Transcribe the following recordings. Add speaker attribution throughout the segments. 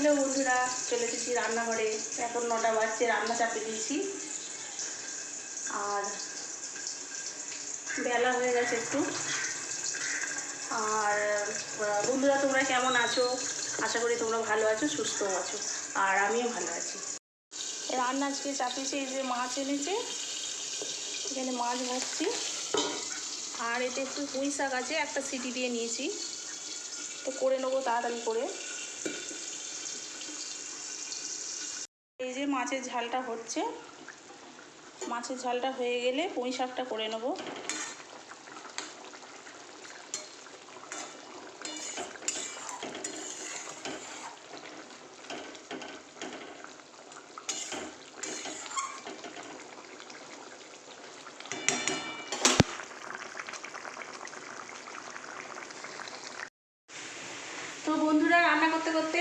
Speaker 1: Hello বন্ধুরা চলে এসেছি রান্নাঘরে। এখন নটা বাজছে, রান্না চাপে দিয়েছি। আর বেলা হয়ে গেছে একটু। আর বন্ধুরা তোমরা কেমন আছো? আশা করি তোমরা ভালো আছো, সুস্থও আছো, আর আমিও ভালো আছি। রান্না আজকে চাপিয়েছে, এই যে মাছ এনেছে। এখানে মাছ ভাজছি। আর এতে একটু পুঁই শাক আছে, একটা সিটি দিয়ে নিয়েছি। তো করে নেব তাড়াতাড়ি করে। এই যে মাছের ঝালটা হচ্ছে মাছের ঝালটা হয়ে গেলে পুঁই শাকটা করে নেব তো বন্ধুরা রান্না করতে করতে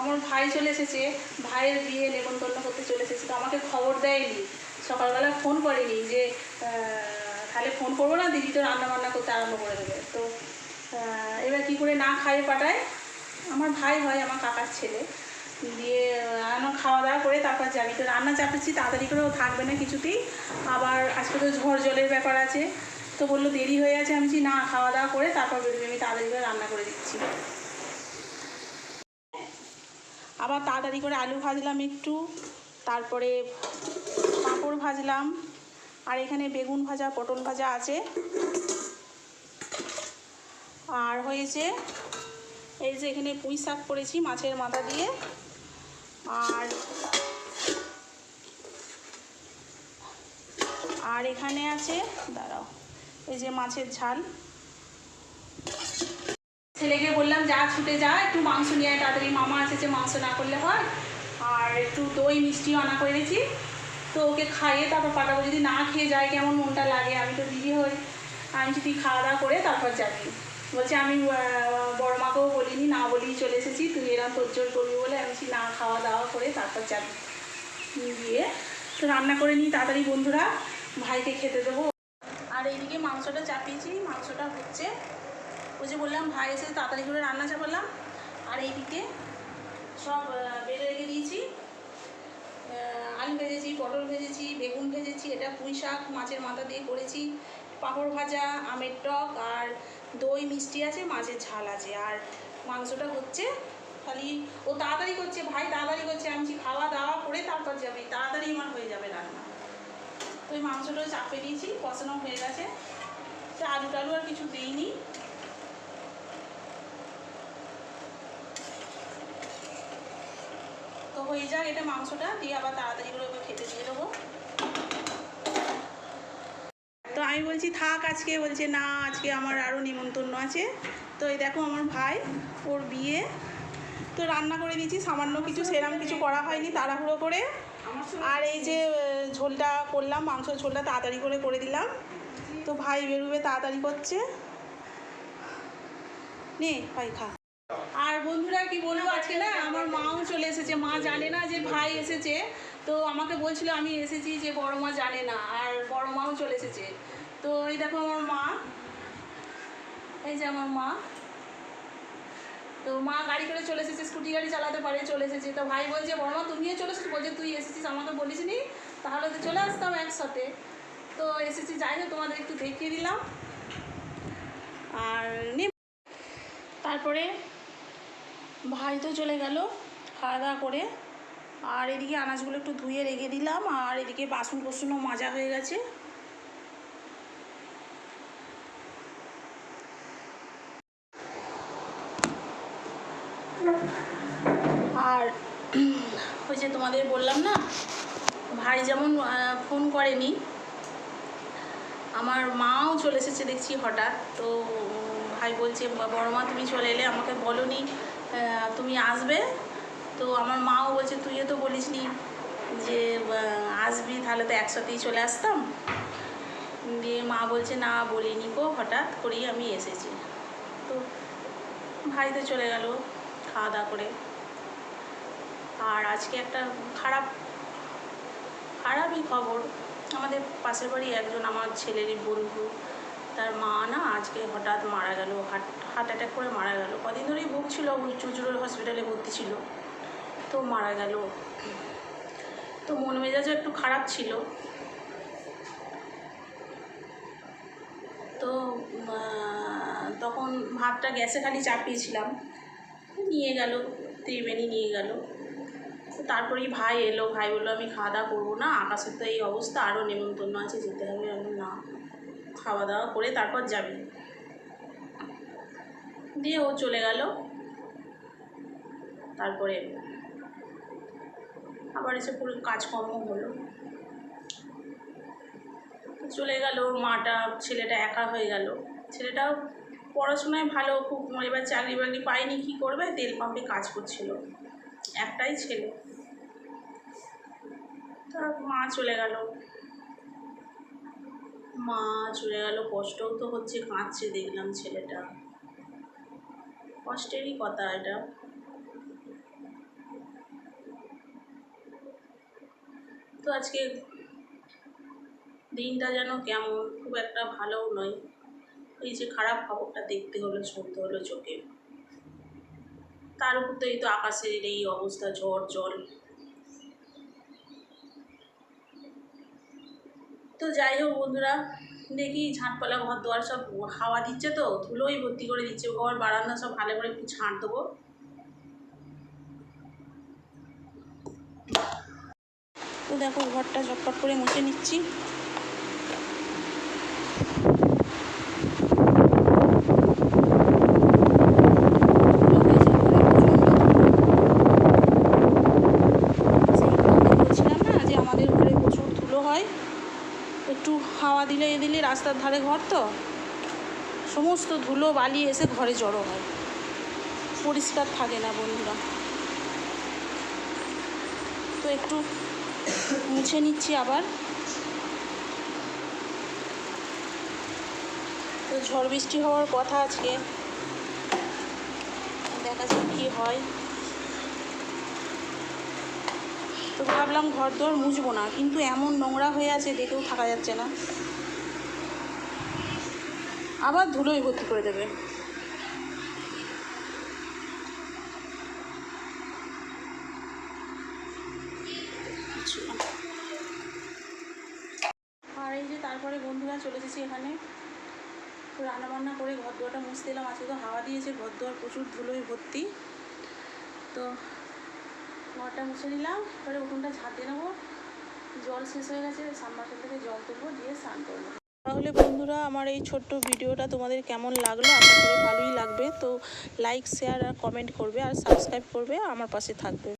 Speaker 1: আমার ভাই চলে এসেছে। ভাইয়ের বিয়ে, নেমন্তন্ন করতে চলে এসেছে। তো আমাকে খবর দেয়নি। সকালবেলা ফোন করেনি যে তাহলে ফোন করব না? দিদি তো রান্না বান্না করতে আরম্ভ করে দেবে। তো এবার কি করে না খাইয়ে পাঠায়? আমার ভাই হয়, আমার কাকার ছেলে। দিয়ে আমার খাওয়া দাওয়া করে তারপর যাবি। তো রান্না চাপেছি তাড়াতাড়ি করেও থাকবে না কিছুতেই। আবার আজকে তো ঝড় জলের ব্যাপার আছে। তো বলল দেরি হয়ে আছে। আমি না খাওয়া দাওয়া করে তারপর বেরোবি। আমি তাড়াতাড়ি করে রান্না করে দিচ্ছি। আবার তাড়াতাড়ি করে আলু ভাজলাম একটু, তারপরে পাঁপড় ভাজলাম, আর এখানে বেগুন ভাজা, পটল ভাজা আছে। আর হয়েছে, এই যে এখানে পুঁই শাক করেছি মাছের মাথা দিয়ে। আর আর এখানে আছে, দাঁড়াও, এই যে মাছের ঝাল। ছেলেকে বললাম, যা ছুটে যা, একটু মাংস নিয়ে আয়, তাড়াতাড়ি মামা এসেছে মাংস না করলে হয়। আর একটু দই, মিষ্টিও আনা করে দিয়েছি তো ওকে খাইয়ে তারপর পাঠাবো যদি না খেয়ে যায়, কেমন মনটা লাগে? আমি তো দিদি হই। আমি যদি খাওয়া দাওয়া করে তারপর যাবি। বলছে, আমি বড় মাকেও বলিনি, না বলেই চলে এসেছি। তুই এরকম তোর করবি বলে আমি না, খাওয়া দাওয়া করে তারপর যাবি। দিয়ে তো রান্না করে নিই তাড়াতাড়ি বন্ধুরা। ভাইকে খেতে দেবো। আর এইদিকে মাংসটা চাপিয়েছি। মাংসটা হচ্ছে ওই যে বললাম, ভাই এসে তাড়াতাড়ি করে রান্না চাপালাম, আর এইদিকে সব বেড়ে রেখে দিয়েছি। আলু ভেজেছি, পটল ভেজেছি, বেগুন ভেজেছি, এটা পুঁই শাক, মাছের মাথা দিয়ে করেছি, পাঁপড় ভাজা, আমের টক, আর দই মিষ্টি আছে, মাছের ঝাল আছে। আর মাংসটা হচ্ছে খালি, ও তাড়াতাড়ি করছে, ভাই তাড়াতাড়ি করছে, আমি খাওয়া দাওয়া করে তারপর যাবে, তাড়াতাড়ি আমার হয়ে যাবে রান্না। তো ওই মাংসটা চাপে দিয়েছি, কষানো হয়ে গেছে। তো আলু টালু আর কিছু দিইনি। হয়ে যাক এটা মাংসটা দিয়ে আবার তাড়াতাড়ি করে ওকে খেতে দিয়ে দেবো। তো আমি বলছি থাক আজকে বলছে না আজকে আমার আরও নিমন্ত্রণ আছে। তো এই দেখো আমার ভাই ওর বিয়ে। তো রান্না করে দিয়েছি সামান্য কিছু সেরাম কিছু করা হয়নি তাড়াহুড়ো করে। আর এই যে ঝোলটা করলাম মাংসের ঝোলটা তাড়াতাড়ি করে করে দিলাম। তো ভাই বেরোবে তাড়াতাড়ি করছে। নে ভাই খা। বন্ধুরা কি বলব, আজকে না আমার মাও চলে এসেছে, মা জানে না যে ভাই এসেছে। তো আমাকে বলছিল আমি এসেছি যে বড় মা জানে না, আর বড় মাও চলে এসেছে। তো এই দেখো আমার মা, এই যে আমার মা। তো মা গাড়ি করে চলে এসেছে, স্কুটি গাড়ি চালাতে পারে, চলে এসেছে। তো ভাই বলছে, বড় মা, তুমিও চলে এসেছিস বলছে, তুই এসেছিস, আমাকে বলিস নি, তাহলে তো চলে আসতাম একসাথে। তো এসেছি, যাই হোক, তোমাদের একটু দেখিয়ে দিলাম। আর তারপরে ভাই তো চলে গেল, খাওয়া দাওয়া করে। আর এদিকে আনাজগুলো একটু ধুয়ে রেখে দিলাম, আর এদিকে বাসন কোসনও মাজা হয়ে গেছে। আর ওই যে তোমাদের বললাম না, ভাই যেমন ফোন করেনি, আমার মাও চলে এসেছে দেখছি হঠাৎ। তো ভাই বলছে "বা- বড় মা, তুমি চলে এলে আমাকে বলনি তুমি আসবে। তো আমার মাও বলছে, তুইও তো বলিসনি যে আসবি, তাহলে তো একসাথেই চলে আসতাম। দিয়ে মা বলছে, না, বলিনি গো, হঠাৎ করেই আমি এসেছি। তো ভাই তো চলে গেল খাওয়া দাওয়া করে। আর আজকে একটা খারাপ, খারাপই খবর। আমাদের পাশের বাড়ি একজন আমার ছেলেরই বন্ধু। তার মা না আজকে হঠাৎ মারা গেল, হার্ট হার্ট অ্যাটাক করে মারা গেল। কদিন ধরেই ভুগছিল চুচুড়োর হসপিটালে ভর্তি ছিল, তো মারা গেল। তো মন মেজাজও একটু খারাপ ছিল। তো তখন ভাতটা গ্যাসে খালি চাপিয়েছিলাম, নিয়ে গেল, ত্রিবেণী নিয়ে গেল। তারপরেই ভাই এলো, ভাই বলল, আমি খাওয়া দাওয়া করব না, আকাশের তো এই অবস্থা আরও নেমন্তন্ন আছে, যেতে হবে। আমি না। খাওয়া দাওয়া করে তারপর যাবে। দিয়ে ও চলে গেল। তারপরে আবার এসে পুরো কাজকর্ম হলো। চলে গেল মাটা, ছেলেটা একা হয়ে গেল। ছেলেটাও পড়াশোনায় ভালো, খুব এবার চাকরি বাকরি পায়নি, কী করবে? তেল পাম্পে কাজ করছিল। একটাই ছেলে। তার মা চলে গেল। মা চলে গেল, কষ্টও তো হচ্ছে কাঁদছে, দেখলাম ছেলেটা। কষ্টেরই কথা এটা। তো আজকে দিনটা যেন কেমন, খুব একটা ভালোও নয়। এই যে খারাপ খবরটা দেখতে হলো, শুনতে হলো চোখে। তার উপর তো এই তো আকাশের এই অবস্থা, ঝড়, জল। তো যাই হোক বন্ধুরা, দেখি ঝাঁটপালা ঘর দোয়ার সব হাওয়া দিচ্ছে তো, ধুলোই ভর্তি করে দিচ্ছে। ঘর, বারান্দা সব ভালো করে একটু ছাঁট দেবো। তো দেখো ঘরটা চটপট করে মুছে নিচ্ছি সেই তোমাদের বলছিলাম না যে আমাদের ঘরে প্রচুর ধুলো হয় একটু হাওয়া দিলে এ দিলে, রাস্তার ধারে ঘর তো। সমস্ত ধুলো বালি এসে ঘরে জড়ো হয়। পরিষ্কার থাকে না বন্ধুরা। তো একটু মুছে নিচ্ছি আবার। তো ঝড় বৃষ্টি হওয়ার কথা আজকে। দেখা যাক কী হয়। তো ভাবলাম ঘর দোর মুছবো না, কিন্তু এমন নোংরা হয়ে আছে দেখেও থাকা যাচ্ছে না। আবার ধুলোই ভর্তি করে দেবে। আর এই যে তারপরে বন্ধুরা চলে এসেছি এখানে। তো রান্নাবান্না করে ঘর দোয়ারটা মুছতে এলাম আজকে তো হাওয়া দিয়েছে ঘর দোয়ার প্রচুর ধুলোই ভর্তি। তো ঘরটা মুছে নিলাম, এবারে উঠোনটা ঝাঁট দিয়ে নেব। জল শেষ হয়ে গেছে সামমার্সেল থেকে জল তুলবো, দিয়ে স্নান করব তাহলে বন্ধুরা, আমার এই ছোট্ট ভিডিওটা তোমাদের কেমন লাগল? আশা করি ভালোই লাগবে। তো লাইক শেয়ার আর কমেন্ট করবে, আর সাবস্ক্রাইব করবে আমার পাশে থাকবে।